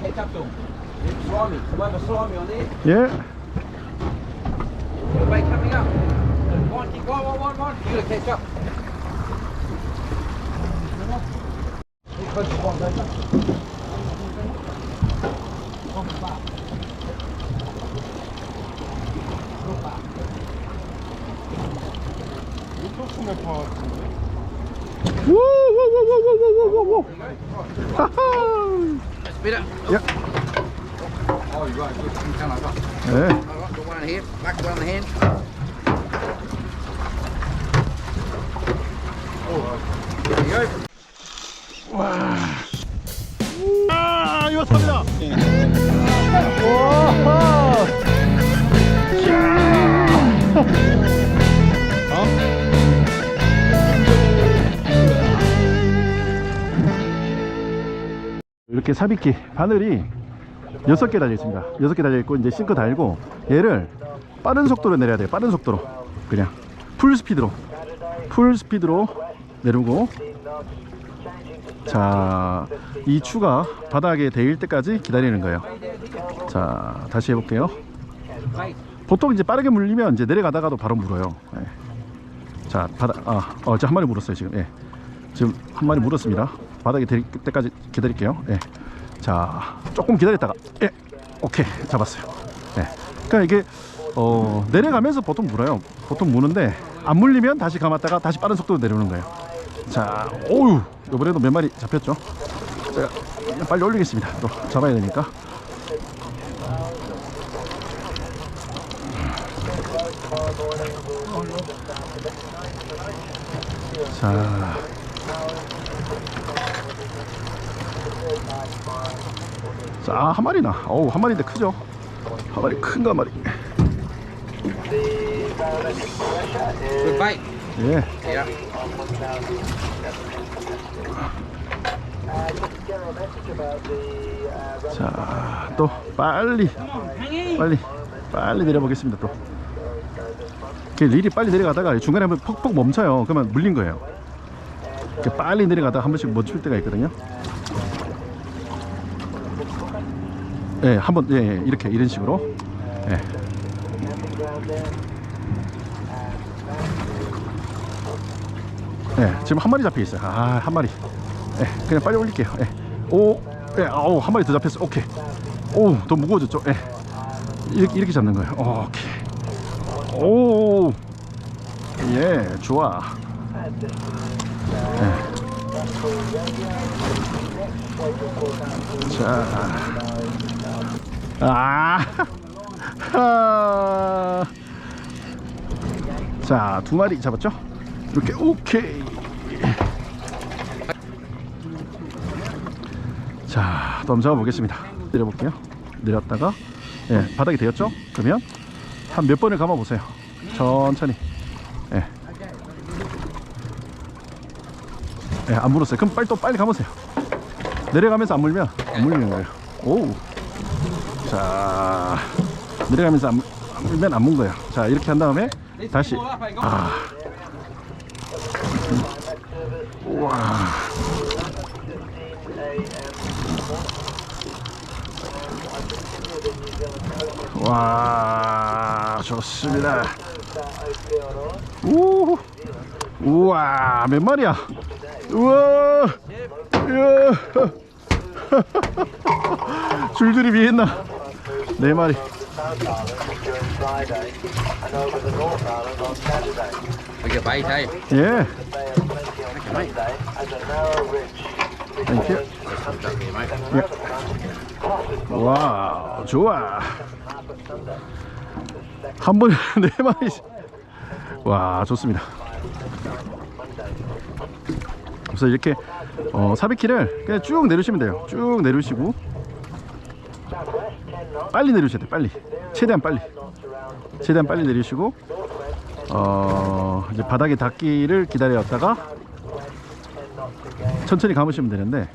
Hey, Captain. Salami. Whatever salami on there. Yeah. Everybody coming up. One, keep one, one, one, one. You're going to catch up. Woo, woo, woo, woo, woo, woo, woo, woo. Bit. Yep. Oh, you're right. Good. You come over. Yeah. All right, got one in here. Back one in the hand. Oh, there you go. Wow. 이렇게 삽입기 바늘이 여섯 개 달려 있습니다. 여섯 개 달려 있고 이제 싱크 달고 얘를 빠른 속도로 내려야 돼요. 빠른 속도로 그냥 풀 스피드로 풀 스피드로 내리고 자, 이 추가 바닥에 대일 때까지 기다리는 거예요. 자, 다시 해볼게요. 보통 이제 빠르게 물리면 이제 내려가다가도 바로 물어요. 예. 자, 바닥, 아, 어, 저한 마리 물었어요, 지금. 예. 지금 한 마리 물었습니다. 바닥에 대일 때까지 기다릴게요. 예. 자, 조금 기다렸다가, 예. 오케이. 잡았어요. 예. 그러니까 이게, 어, 내려가면서 보통 물어요. 보통 무는데, 안 물리면 다시 감았다가 다시 빠른 속도로 내려오는 거예요. 자, 오우, 이번에도 몇 마리 잡혔죠? 제가 빨리 올리겠습니다. 또 잡아야 되니까. 자. 자, 한 마리나. 어우, 한 마리인데 크죠? 한 마리, 큰거한 마리. Good. 예. Yeah. 자, 또 빨리, 빨리, 빨리 내려보겠습니다. 또. 릴이 빨리 내려가다가 중간에 한번 퍽퍽 멈춰요. 그러면 물린 거예요. 이렇게 빨리 내려가다가 한 번씩 멈출 때가 있거든요. 예, 한번 예, 예, 이렇게 이런 식으로. 예. 예, 지금 한 마리 잡혀 있어요. 아, 한 마리. 예, 그냥 빨리 올릴게요. 예. 오, 예, 아우, 한 마리 더 잡혔어. 오케이. 오, 더 무거워졌죠. 예. 이렇게, 이렇게 잡는 거예요. 오케이. 오, 예, 좋아. 예. 자, 아, 하. 자, 두 마리 잡았죠? 이렇게, 오케이. 자, 또 한번 잡아 보겠습니다. 내려 볼게요. 내렸다가, 예, 바닥이 되었죠? 그러면 한 몇 번을 감아 보세요. 천천히. 예. 예, 안 물었어요. 그럼 빨리 또 빨리 감으세요. 내려가면서 안 물면 안 물리는 거예요. 오. 자, 내려가면서 안, 물- 물면 안 문 거예요. 자, 이렇게 한 다음에 다시. 아. 우와. 와 좋습니다 우 우와 몇 마리야 우와 이야. 줄줄이 비했나 네 마리. We got bait, eh? 예 땡큐 mate. 와 좋아 한 번에 네 마리씩 와 좋습니다 그래서 이렇게 어, 사비키를 그냥 쭉 내리시면 돼요 쭉 내리시고 빨리 내리셔야 돼 빨리 최대한 빨리 최대한 빨리 내리시고 어 이제 바닥에 닿기를 기다렸다가 천천히 감으시면 되는데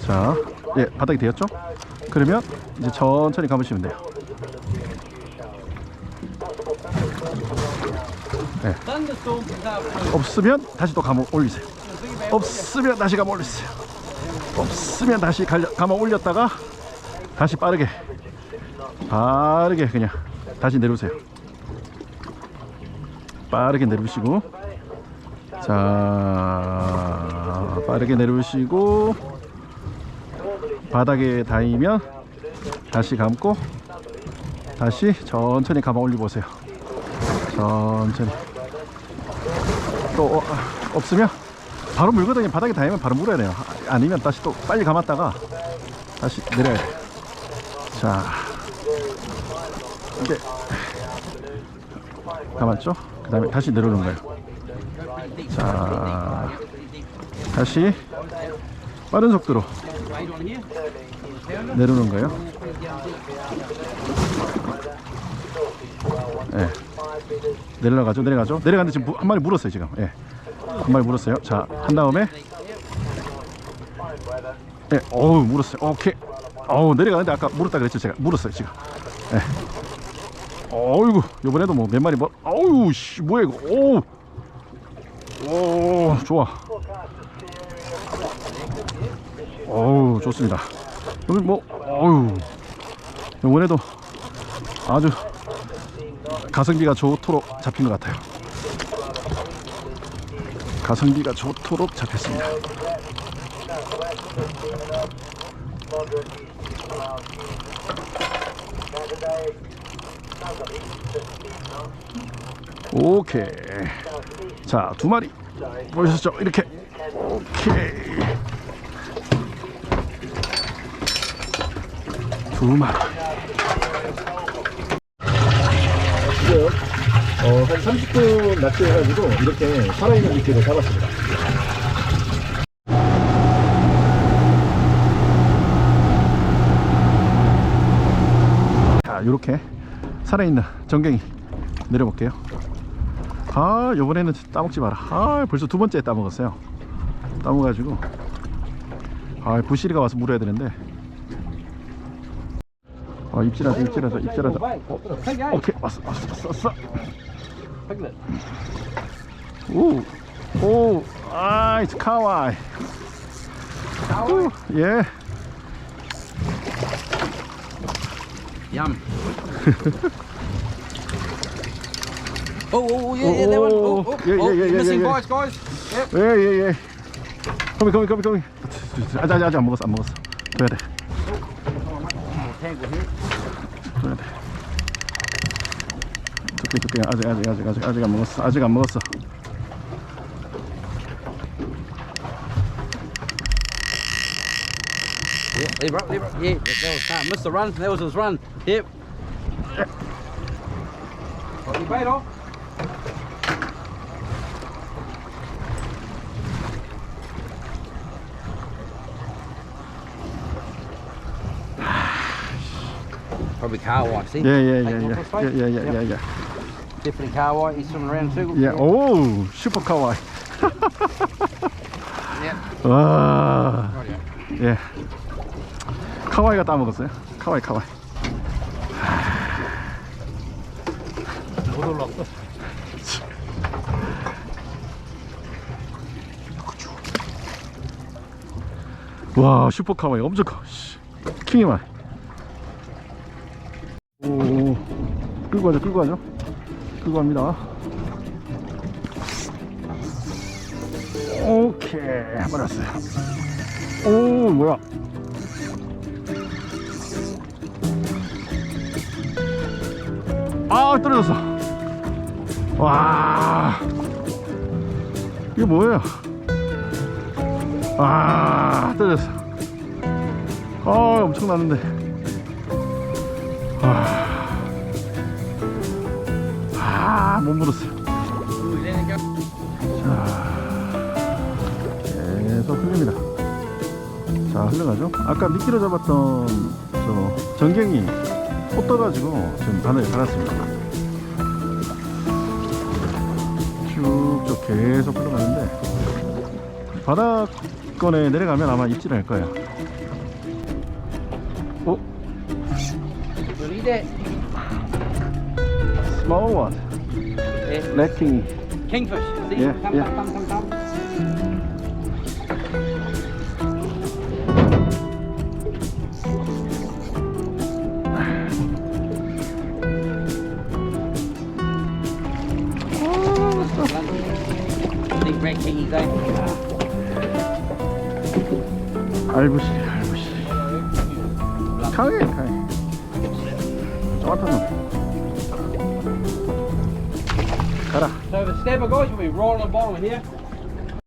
자, 예, 바닥이 되었죠? 그러면 이제 천천히 감으시면 돼요. 예. 없으면 다시 또 감아 올리세요. 없으면 다시 감아 올리세요. 없으면 다시 감아 올렸다가 다시 빠르게 빠르게 그냥 다시 내려오세요. 빠르게 내려오시고. 자 빠르게 내려오시고. 바닥에 닿으면 다시 감고 다시 천천히 감아 올려 보세요. 천천히. 또 어, 없으면 바로 물거든요 바닥에 닿으면 바로 물어야 돼요. 아, 아니면 다시 또 빨리 감았다가 다시 내려야 돼요 자 이제 감았죠? 그 다음에 다시 내려오는 거예요. 자 다시 빠른 속도로. 내려오는 거예요. 예. 내려가죠? 내려가죠? 내려가는데 지금 무- 한 마리 물었어요 지금. 예. 한 마리 물었어요. 자 한 다음에 예, 어우 물었어요. 오케이. 어우 내려가는데 아까 물었다 그랬죠 제가. 물었어요 지금. 예. 어이구 요번에도 뭐 몇 마리 뭐 어우 씨 뭐야 이거. 오우. 오 좋아. 어우 좋습니다. 여기 뭐 어우. 요번에도 아주 가성비가 좋도록 잡힌 것 같아요. 가성비가 좋도록 잡혔습니다 오케이. 자 두 마리 보셨죠? 이렇게. 오케이. 두 마리. 지금 어, 한 30분 낚시해가지고 이렇게 살아있는 미끼를 잡았습니다. 자, 이렇게 살아있는 전갱이 내려볼게요. 아, 요번에는 따먹지 마라. 아, 벌써 두 번째 따먹었어요. 따먹어가지고. 아, 부시리가 와서 물어야 되는데. 아, 입질하자, 입질하자, 입질하자. 어. 오케이, 왔어, 왔어, 왔어, 왔어. Look at it. 오, 오, 아, it's 카와이. 오, 예. Yum. oh, oh, yeah, yeah, that one. Oh, oh, Yeah, yeah, oh, yeah, yeah, missing yeah, guys, guys. Yep. 예, 예, 예. 거미, 거미, 거미, 거미. 아직, 아직, 아직 안 먹었어, 안 먹었어. 둬야 돼, Tangle here. 둬야 돼. 두께, 두께, 아직, 아직, 아직, 아직, 아직 안 먹었어, 아직 안 먹었어. Yeah, leave it up, leave it up. Yeah, that, that was uh, missed the run. That was his run. Yep. Got your bait off. Probably car white, see? 예, 예, 예, Take 예, one for space. 예, 예, 예, Yep. 예, 예. Definitely car white. He's swimming around in circles. 예, 오, 슈퍼 카와이. Yep. 와, Rightio. 예. 카와이가 따먹었어요. 카와이, 카와이. 못 올랐어. 와 슈퍼 카와이 엄청 커 씨. 킹이 말. 오 끌고 가죠 끌고 가죠 끌고 갑니다 오케이 왔어요 오 뭐야 아 떨어졌어. 와. 이게 뭐예요? 아 떨어졌어. 아 엄청 나는데. 아, 못 물었어요. 계속 흘립니다. 자, 흘러가죠. 아까 미끼로 잡았던 저 전갱이 못 떠가지고 지금 바늘에 달았습니다. 쭉쭉 계속 흘러가는데 바닥권에 내려가면 아마 입질할 거예요. 어? Eat that. Small one. Kingfish. Yeah, yeah. Great kingies, eh? 알부시 알부시 강해 강해 저같은 놈 가라 So the stabber guys will be right on the bottom here.